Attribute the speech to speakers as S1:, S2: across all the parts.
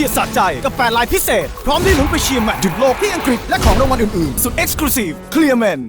S1: ชียร์สะใจกับแฟนไลน์พิเศษ พร้อมได้ลุ้นไปเชียร์แมตช์หยุดโลกที่อังกฤษและของรางวัลอื่นๆ สุดเอ็กซ์คลูซีฟเคลียร์แมน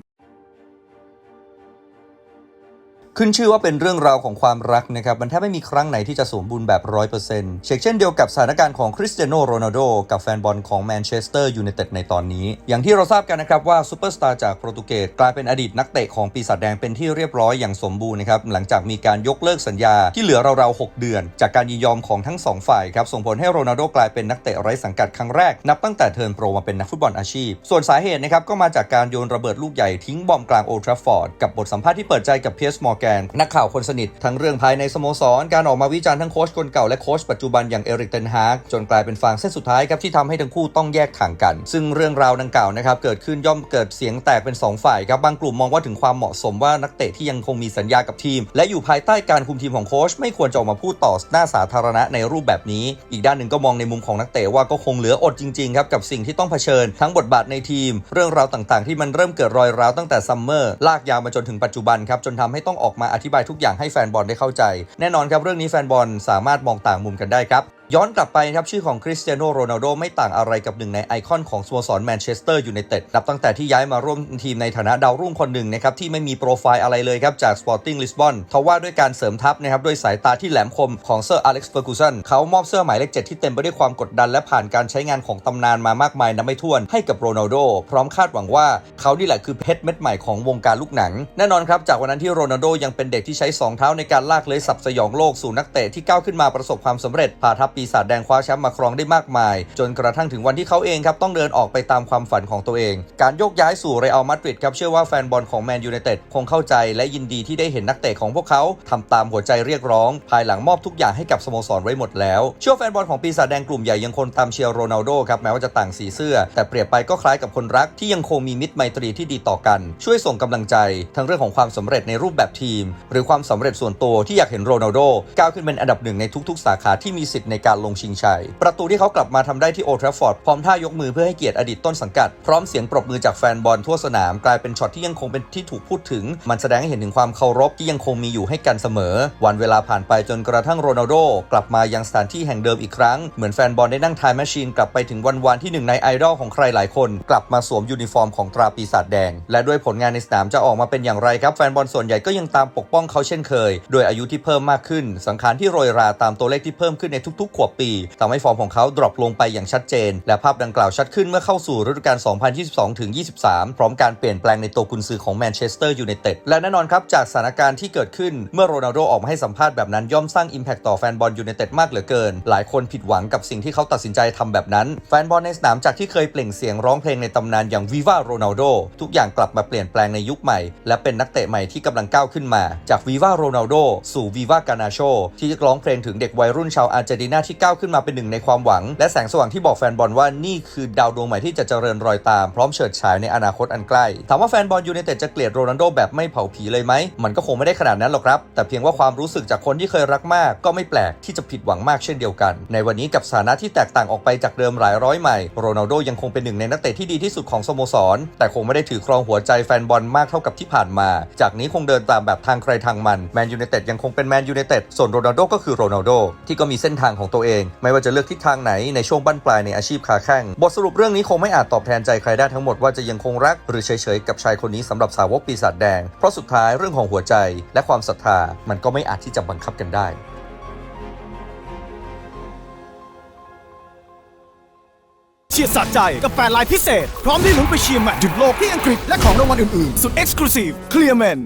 S2: ขึ้นชื่อว่าเป็นเรื่องราวของความรักนะครับ มันแทบไม่มีครั้งไหนที่จะสมบูรณ์แบบร้อยเปอร์เซ็นต์เช่นเช่นเดียวกับสถานการณ์ของคริสเตียโนโรนัลโดกับแฟนบอลของแมนเชสเตอร์ยูไนเต็ดในตอนนี้ อย่างที่เราทราบกันนะครับว่าซูเปอร์สตาร์จากโปรตุเกสกลายเป็นอดีตนักเตะของปีศาจแดงเป็นที่เรียบร้อยอย่างสมบูรณ์นะครับ หลังจากมีการยกเลิกสัญญาที่เหลือราวๆ6เดือน จากการยินยอมของทั้งสองฝ่ายครับส่งผลให้โรนัลโดกลายเป็นนักเตะไร้สังกัดครั้งแรกนับตั้งแต่เทิร์นโปรมาเป็นนักฟุตบอลอาชีพ ส่วนสาเหตุนะครับก็มาจากการโยนระเบิดลูกใหญ่ทิ้งบอมกลางโอทราฟฟอร์ดกับบทสัมภาษณ์ที่เปิดใจกับเพียร์สมอร์แกน นักข่าวคนสนิท ทั้งเรื่องภายในสโมสร การออกมาวิจารณ์ทั้งโค้ชคนเก่าและโค้ชปัจจุบันอย่างเอริกเทนฮากจนกลายเป็นฟางเส้นสุดท้ายครับที่ทำให้ทั้งคู่ต้องแยกทางกัน ซึ่งเรื่องราวดังกล่าวนะครับเกิดขึ้นย่อมเกิดเสียงแตกเป็น 2 ฝ่ายครับบางกลุ่มมองว่าถึงความเหมาะสมว่านักเตะที่ยังคงมีสัญญากับทีม และอยู่ภายใต้การคุมทีมของโค้ชไม่ควรจะออกมาพูดต่อหน้าสาธารณะในรูปแบบนี้ อีกด้านหนึ่งก็มองในมุมของนักเตะว่าก็คงเหลืออดจริงๆครับกับสิ่งที่ต้องเผชิญ ทั้งบทบาทในทีม เรื่องราวต่างๆ ที่มันเริ่มเกิดรอยร้าวตั้งแต่ซัมเมอร์ลากยาวมาจนถึงปัจจุบันครับจนทำให้ต้องออกอกมาอธิบายทุกอย่างให้แฟนบอลได้เข้าใจ แน่นอนครับเรื่องนี้แฟนบอลสามารถมองต่างมุมกันได้ครับ ย้อนกลับไปครับชื่อของคริสเตียโนโรนัลโดไม่ต่างอะไรกับหนึ่งในไอคอนของสโมสรแมนเชสเตอร์ยูไนเต็ดนับตั้งแต่ที่ย้ายมาร่วมทีมในฐานะดาวรุ่งคนหนึ่งนะครับที่ไม่มีโปรไฟล์อะไรเลยครับจากสปอร์ติ้งลิสบอนทว่าด้วยการเสริมทัพนะครับด้วยสายตาที่แหลมคมของเซอร์อเล็กซ์เฟอร์กูสันเขามอบเสื้อหมายเลขเจ็ดที่เต็มไปด้วยความกดดันและผ่านการใช้งานของตำนานมามากมายนับไม่ถ้วนให้กับโรนัลโดพร้อมคาดหวังว่าเขานี่แหละคือเพชรเม็ดใหม่ของวงการลูกหนัง แน่นอนครับจากวันนั้นที่โรนัลโดยังเป็นเด็กที่ใช้สองเท้าในการลากเลยสับสยองโลกสู่นักเตะที่ก้าวขึ้นมาประสบความสำเร็จพาทัพปีีศาจแดงคว้าแชมป์มาครองได้มากมาย จนกระทั่งถึงวันที่เขาเองครับต้องเดินออกไปตามความฝันของตัวเอง การโยกย้ายสู่เรอัลมาดริดครับเชื่อว่าแฟนบอลของแมนยูไนเต็ดคงเข้าใจและยินดีที่ได้เห็นนักเตะของพวกเขาทำตามหัวใจเรียกร้อง ภายหลังมอบทุกอย่างให้กับสโมสรไว้หมดแล้วเชื่อแฟนบอลของปีศาจแดงกลุ่มใหญ่ยังคงตามเชียร์โรนัลโดครับแม้ว่าจะต่างสีเสื้อ แต่เปรียบไปก็คล้ายกับคนรักที่ยังคงมีมิตรไมตรีที่ดีต่อกัน ช่วยส่งกำลังใจ ทั้งเรื่องของความสำเร็จในรูปแบบทีม หรือความสำเร็จส่วนตัวที่อยากเห็นโรนัลโดก้าวขึ้นเป็นอันดับหนึ่งในทุกๆ สาขาที่มีสิทธิ์ในการลงชิงชัย ประตูที่เขากลับมาทำได้ที่โอทราฟอร์ดพร้อมท่ายกมือเพื่อให้เกียรติอดีตต้นสังกัด พร้อมเสียงปรบมือจากแฟนบอลทั่วสนาม กลายเป็นช็อตที่ยังคงเป็นที่ถูกพูดถึง มันแสดงให้เห็นถึงความเคารพที่ยังคงมีอยู่ให้กันเสมอ วันเวลาผ่านไปจนกระทั่งโรนัลโดกลับมายังสถานที่แห่งเดิมอีกครั้ง เหมือนแฟนบอลได้นั่งไทม์แมชชีนกลับไปถึงวันวันที่หนึ่งในไอดอลของใครหลายคน กลับมาสวมยูนิฟอร์มของตราปีศาจแดง และด้วยผลงานในสนามจะออกมาเป็นอย่างไรครับแฟนบอลส่วนใหญ่ก็ยังตามปกป้องเขาเช่นเคย โดยอายุที่เพิ่มมากขึ้น สังขารที่โรยราตามตัวเลขที่เพิ่มขึ้นในทุกๆขวบปีทำให้ฟอร์มของเขาดรอปลงไปอย่างชัดเจน และภาพดังกล่าวชัดขึ้นเมื่อเข้าสู่ฤดูกาล 2022-23 พร้อมการเปลี่ยนแปลงในตัวกุนซือของแมนเชสเตอร์ยูไนเต็ดและแน่นอนครับจากสถานการณ์ที่เกิดขึ้นเมื่อโรนัลโดออกมาให้สัมภาษณ์แบบนั้นย่อมสร้าง Impact ต่อแฟนบอลยูไนเต็ดมากเหลือเกิน หลายคนผิดหวังกับสิ่งที่เขาตัดสินใจทำแบบนั้น แฟนบอลในสนามจากที่เคยเปล่งเสียงร้องเพลงในตำนานอย่าง Viva Ronaldo ทุกอย่างกลับมาเปลี่ยนแปลงในยุคใหม่ และเป็นนักเตะใหม่ที่กำลังก้าวขึ้นมา จาก Viva Ronaldo สู่ Viva Garnacho ที่ร้องเพลงถึงเด็กวัยรุ่นชาวอาร์เจนตินาที่ก้าวขึ้นมาเป็นหนึ่งในความหวัง และแสงสว่างที่บอกแฟนบอลว่านี่คือดาวดวงใหม่ที่จะเจริญรอยตามพร้อมเฉิดฉายในอนาคตอันใกล้ ถามว่าแฟนบอลยูไนเต็ดจะเกลียดโรนัลโดแบบไม่เผาผีเลยไหม มันก็คงไม่ได้ขนาดนั้นหรอกครับ แต่เพียงว่าความรู้สึกจากคนที่เคยรักมากก็ไม่แปลกที่จะผิดหวังมากเช่นเดียวกัน ในวันนี้กับสถานะที่แตกต่างออกไปจากเดิมหลายร้อยใหม่โรนัลโดยังคงเป็นหนึ่งในนักเตะที่ดีที่สุดของสโมสร แต่คงไม่ได้ถือครองหัวใจแฟนบอลมากเท่ากับที่ผ่านมา จากนี้คงเดินตามแบบทางใครทางมันแมนยูไนเต็ดยังคงเป็นแมนยูไนเต็ดส่วนโรนัลโดก็คือโรนัลโดที่ก็มีเส้นทางของตัวเอง ไม่ว่าจะเลือกทิศทางไหนในช่วงบั้นปลายในอาชีพขาแข้งบทสรุปเรื่องนี้คงไม่อาจตอบแทนใจใครได้ทั้งหมดว่าจะยังคงรักหรือเฉยๆกับชายคนนี้สำหรับสาวกปีศาจแดง เพราะสุดท้ายเรื่องของหัวใจและความศรัทธามันก็ไม่อาจที่จะบังคับกันได้
S1: เชียร์สะใจกับแฟลน์พิเศษ พร้อมได้ลุ้นไปเชียร์แมตช์หยุดโลกที่อังกฤษและของรางวัลอื่น ๆ สุดเอ็กซ์คลูซีฟเคลียร์แมน